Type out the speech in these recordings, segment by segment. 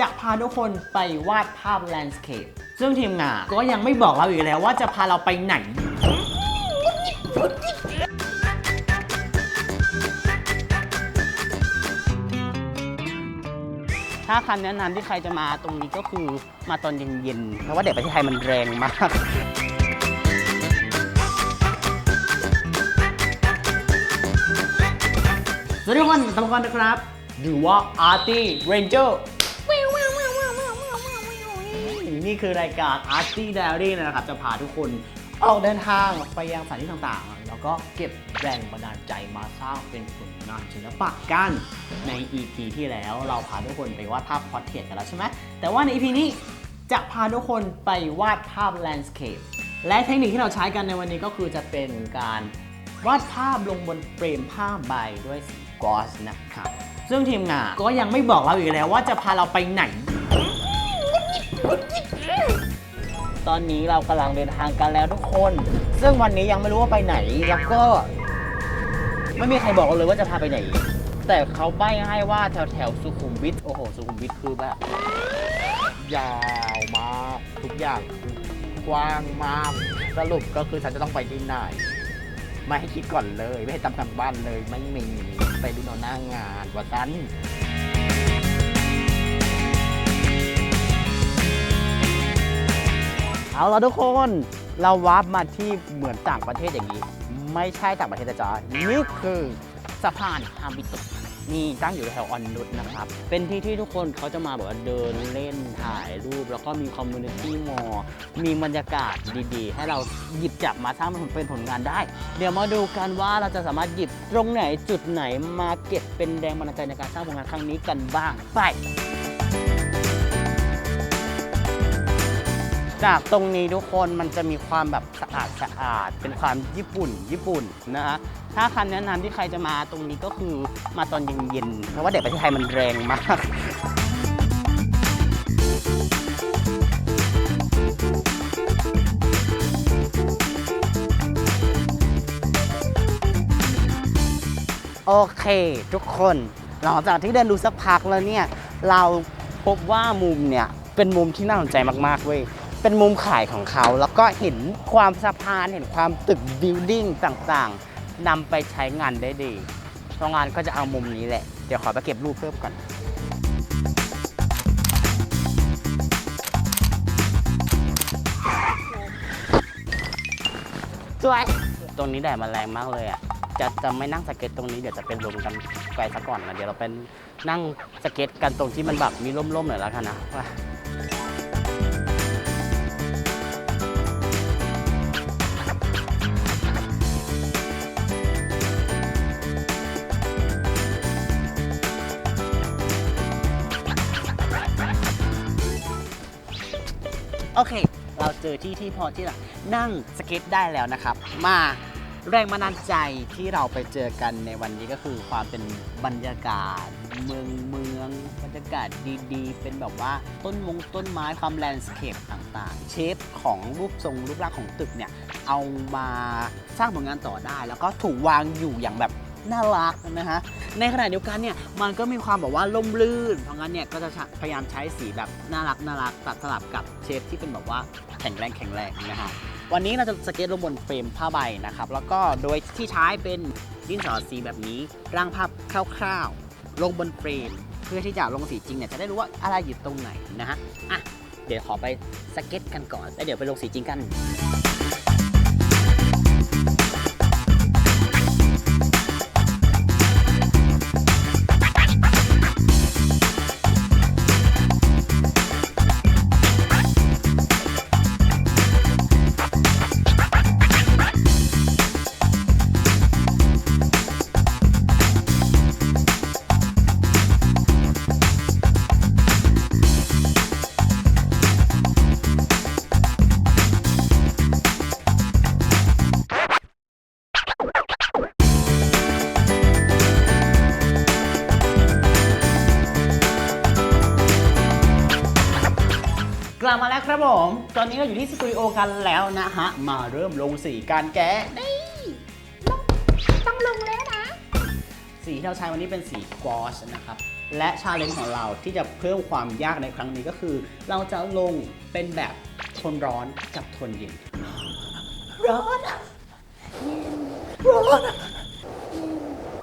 จะพาทุกคนไปวาดภาพแลนด์สเคปซึ่งทีมงานก็ยังไม่บอกเราอีกแล้วว่าจะพาเราไปไหน ถ้าคำแนะนำที่ใครจะมาตรงนี้ก็คือมาตอนเย็นๆ เพราะว่าเด็กประเทศไทยมันแรงมาก สวัสดีทุกคนตามกันนะครับหรือว่า Arty Ranger นี่ี่คือรายการ Arty Diary นะครับ จะพาทุกคนออกเดินทางไปยังสถานที่ต่างๆ แล้วก็เก็บแรงบันดาลใจมาสร้างเป็นผลงานศิลปะกัน ใน EP ที่แล้วเราพาทุกคนไปวาดภาพพอร์เทรตกันแล้วใช่ไหมแต่ว่าใน EP นี้จะพาทุกคนไปวาดภาพแลนด์สเคปและเทคนิคที่เราใช้กันในวันนี้ก็คือจะเป็นการวาดภาพลงบนเฟรมผ้าใบด้วยสีกอสนะครับ ซึ่งทีมงานก็ยังไม่บอกเราอีกแล้วว่าจะพาเราไปไหน ตอนนี้เรากำลังเดินทางกันแล้วทุกคน ซึ่งวันนี้ยังไม่รู้ว่าไปไหน แล้วก็ ไม่มีใครบอกเราเลยว่าจะพาไปไหน แต่เขาใบ้ให้ว่าแถวแถวสุขุมวิท โอ้โห สุขุมวิทคือแบบ ยาวมากทุกอย่างกว้างมาก สรุปก็คือฉันจะต้องไปที่ไหนไม่ให้คิดก่อนเลย ไม่ให้ทำทางบ้านเลย ไม่มี ไปดูเอาหน้างานว่าตัน เอาละทุกคนเราวาร์ปมาที่เหมือนต่างประเทศอย่างนี้ ไม่ใช่ต่างประเทศนะจ๊ะนี่คือสะพานฮาบิตะนี่ตั้งอยู่แถวออนนุชนะครับ เป็นที่ที่ทุกคนเขาจะมาแบบว่าเดินเล่นถ่ายรูป แล้วก็มีคอมมูนิตี้มอลมีบรรยากาศดีๆ ให้เราหยิบจับมาสร้างเป็นผลงานได้ เดี๋ยวมาดูกันว่าเราจะสามารถหยิบตรงไหนจุดไหนมาเก็บเป็นแรงบันดาลใจในการสร้างผลงานครั้งนี้กันบ้างไป จากตรงนี้ทุกคนมันจะมีความแบบสะอาดสะอาด เป็นความญี่ปุ่น ญี่ปุ่นนะฮะถ้าคำแนะนำที่ใครจะมาตรงนี้ก็คือมาตอนเย็นๆเพราะว่าเด็กประเทศไทยมันแรงมากโอเค ทุกคนหลังจากที่เดินดูสักพักแล้วเนี่ย เราพบว่ามุมเนี่ย เป็นมุมที่น่าสนใจมากๆเว้ย เป็นมุมขายของเขา แล้วก็เห็นความสะพานเห็นความตึกบิลดิ้งต่างๆนำไปใช้งานได้ดีเพราะงานก็จะเอามุมนี้แหละ เดี๋ยวขอไปเก็บรูปเพิ่มก่อนสวย ตรงนี้แดดมันแรงมากเลยอะ จะจะไม่นั่งสเก็ตตรงนี้เดี๋ยวจะเป็นลมกันไกลซะก่อนนะเดี๋ยวเราเป็นนั่งสเก็ตกันตรงที่มันแบบมีร่มๆหน่อยแล้วกันนะ อเค เราเจอที่ที่พอที่จะนั่งสเก็ตได้แล้วนะครับ มาแรงบันดาลใจที่เราไปเจอกันในวันนี้ก็คือความเป็นบรรยากาศ เมืองเมืองบรรยากาศดีๆ เป็นแบบว่าต้นมงต้นไม้ความแลนด์สเคปต่างๆ เชฟของรูปทรงรูปร่างของตึกเนี่ย เอามาสร้างผลงานต่อได้ แล้วก็ถูกวางอยู่อย่างแบบ น่ารักนะฮะในขณะเดียวกันเนี่ยมันก็มีความแบบว่าล่มลื่น เพราะงั้นเนี่ยก็จะพยายามใช้สีแบบน่ารักน่ารักตัดสลับกับเชฟที่เป็นแบบว่าแข็งแรงแข็งแรงนะฮะวันนี้เราจะสเก็ตลงบนเฟรมผ้าใบนะครับ แล้วก็โดยที่ใช้เป็นดินสอสีแบบนี้ร่างภาพคร่าวๆ ลงบนเฟรม เพื่อที่จะลงสีจริงเนี่ยจะได้รู้ว่าอะไรอยู่ตรงไหนนะฮะอะเดี๋ยวขอไปสเก็ตกันก่อน แล้วเดี๋ยวไปลงสีจริงกัน กลับมาแล้วครับผม ตอนนี้เราอยู่ที่สตูดิโอกันแล้วนะฮะ มาเริ่มลงสีการแกะนี่ต้องลงแล้วนะ สีที่เราใช้วันนี้เป็นสีกอชนะครับ และชาเลนจ์ของเราที่จะเพิ่มความยากในครั้งนี้ก็คือ เราจะลงเป็นแบบทนร้อนกับทนเย็น ร้อนอะเย็นร้อนอะ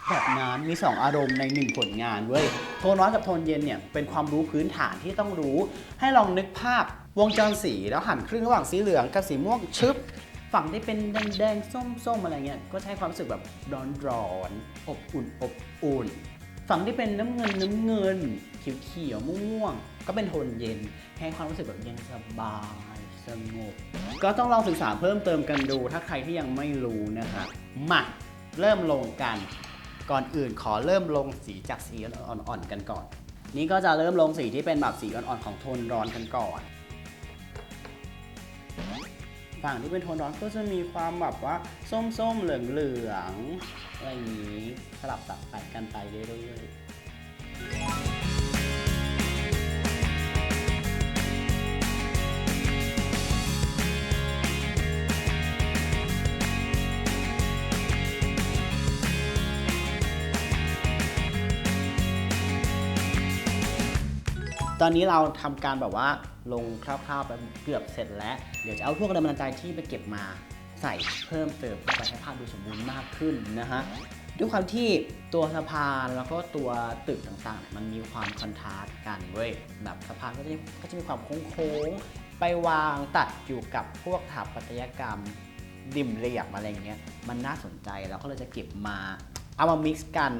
แบบนั้นมี 2 อารมณ์ใน 1 ผลงานเว้ย โทนร้อนกับโทนเย็นเนี่ยเป็นความรู้พื้นฐานที่ต้องรู้ ให้ลองนึกภาพวงจรสีแล้วหันครึ่งระหว่างสีเหลืองกับสีม่วงชึบฝั่งที่เป็นแดงๆส้มๆอะไรเงี้ยก็ใช้ความรู้สึกแบบร้อนๆอบอุ่นอบอุ่น ฝั่งที่เป็นน้ำเงินน้ำเงินเขียวเขียวๆม่วงๆก็เป็นโทนเย็น ให้ความรู้สึกแบบเย็นสบายสงบก็ต้องลองศึกษาเพิ่มเติมกันดูถ้าใครที่ยังไม่รู้นะฮะมาเริ่มลงกัน ก่อนอื่นขอเริ่มลงสีจากสีอ่อนๆกันก่อน นี่ก็จะเริ่มลงสีที่เป็นแบบสีอ่อนๆของโทนร้อนกันก่อน ฝั่งที่เป็นโทนร้อนก็จะมีความแบบว่าส้มๆ เหลืองๆอะไรอย่างนี้สลับสับปัดกันไปเรื่อยๆ ตอนนี้เราทำการแบบว่าลงคร่าวๆไปเกือบเสร็จแล้ว เดี๋ยวจะเอาพวกแรงบันดาลใจที่ไปเก็บมาใส่เพิ่มเติมเข้าไปให้ภาพดูสมบูรณ์มากขึ้นนะฮะด้วยความที่ตัวสะพานแล้วก็ตัวตึกต่างๆ มันมีความคอนทราสต์กันเว้ยแบบสะพานก็จะก็จะมีความโค้งๆ ไปวางตัดอยู่กับพวกถาปัตยกรรมดิมเหลี่ยมอะไรเงี้ยมันน่าสนใจเราก็เลยจะเก็บมาเอามา mix กัน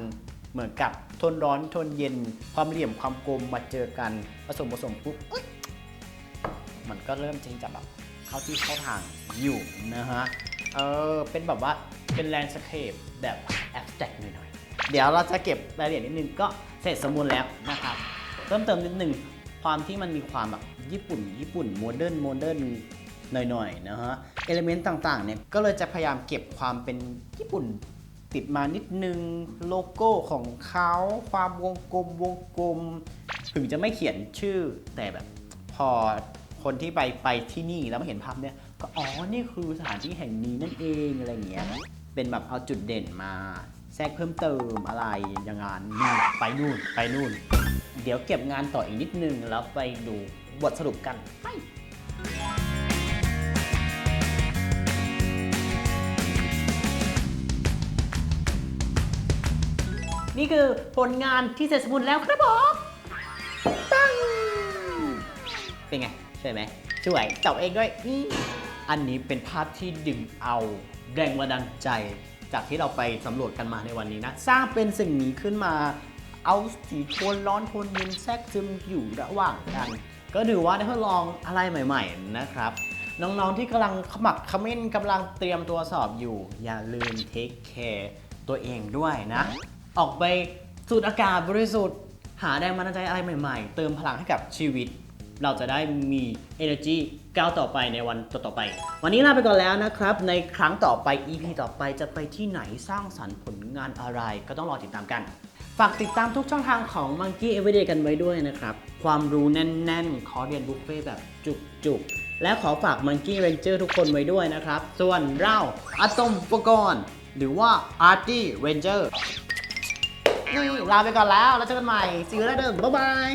เหมือนกับทนร้อนทนเย็น ความเหลี่ยมความกลมมาเจอกันผสมผสมปุ๊บมันก็เริ่มจริงจะแบบเข้าที่เข้าทางอยู่นะฮะ เออ เป็นแบบว่าเป็นแลนด์สเคปแบบแอบสแต็กหน่อยๆ เดี๋ยวเราจะเก็บรายละเอียดนิดนึงก็เสร็จสมบูรณ์แล้วนะครับเพิ่มเติมนิดนึงความที่มันมีความแบบญี่ปุ่น ญี่ปุ่นโมเดิร์นโมเดิร์นหน่อยๆนะฮะ เอลเมนต์ต่างๆเนี่ยก็เลยจะพยายามเก็บความเป็นญี่ปุ่น ติดมานิดนึงโลโก้ของเขาความวงกลมวงกลม ถึงจะไม่เขียนชื่อ แต่แบบพอคนที่ไปไปที่นี่แล้วมาเห็นภาพเนี่ยก็อ๋อนี่คือสถานที่แห่งนี้นั่นเองอะไรเงี้ยเป็นแบบเอาจุดเด่นมาแทรกเพิ่มเติมอะไรอย่างงานนู่นไปนู่นไปนู่น เดี๋ยวเก็บงานต่ออีกนิดนึงแล้วไปดูบทสรุปกันไป นี่คือผลงานที่เสร็จสมบูรณ์แล้วครับผมตั้งเป็นไงสวยไหมสวยจับเองด้วยอันนี้เป็นภาพที่ดึงเอาแรงบันดาลใจ จากที่เราไปสำรวจกันมาในวันนี้นะ สร้างเป็นสิ่งนี้ขึ้นมา เอาสีโทนร้อนโทนเย็นแทรกซึมอยู่ระหว่างกัน ก็ถือว่าได้ทดลองอะไรใหม่ ๆ นะครับน้อง ๆ ที่กำลังขมักขม้นกำลังเตรียมตัวสอบอยู่ อย่าลืมเทคแคร์ตัวเองด้วยนะ ออกไปสูดอากาศบริสุทธิ์ หาแรงบันดาลใจอะไรใหม่ๆ เติมพลังให้กับชีวิต เราจะได้มี energy ก้าวต่อไปในวันต่อๆไป วันนี้ลาไปก่อนแล้วนะครับ ในครั้งต่อไป EP ต่อไปจะไปที่ไหนสร้างสรรค์ผลงานอะไร ก็ต้องรอติดตามกัน ฝากติดตามทุกช่องทางของ Monkey Everyday กันไว้ด้วยนะครับ ความรู้แน่นๆ ขอเรียนบุฟเฟ่แบบจุกๆและขอฝาก Monkey Ranger ทุกคนไว้ด้วยนะครับ ส่วนเราอะตอมปกรณ์ หรือว่า Arty Ranger นี่ลาไปก่อนแล้ว แล้วเจอกันใหม่ See you later บ๊ายบาย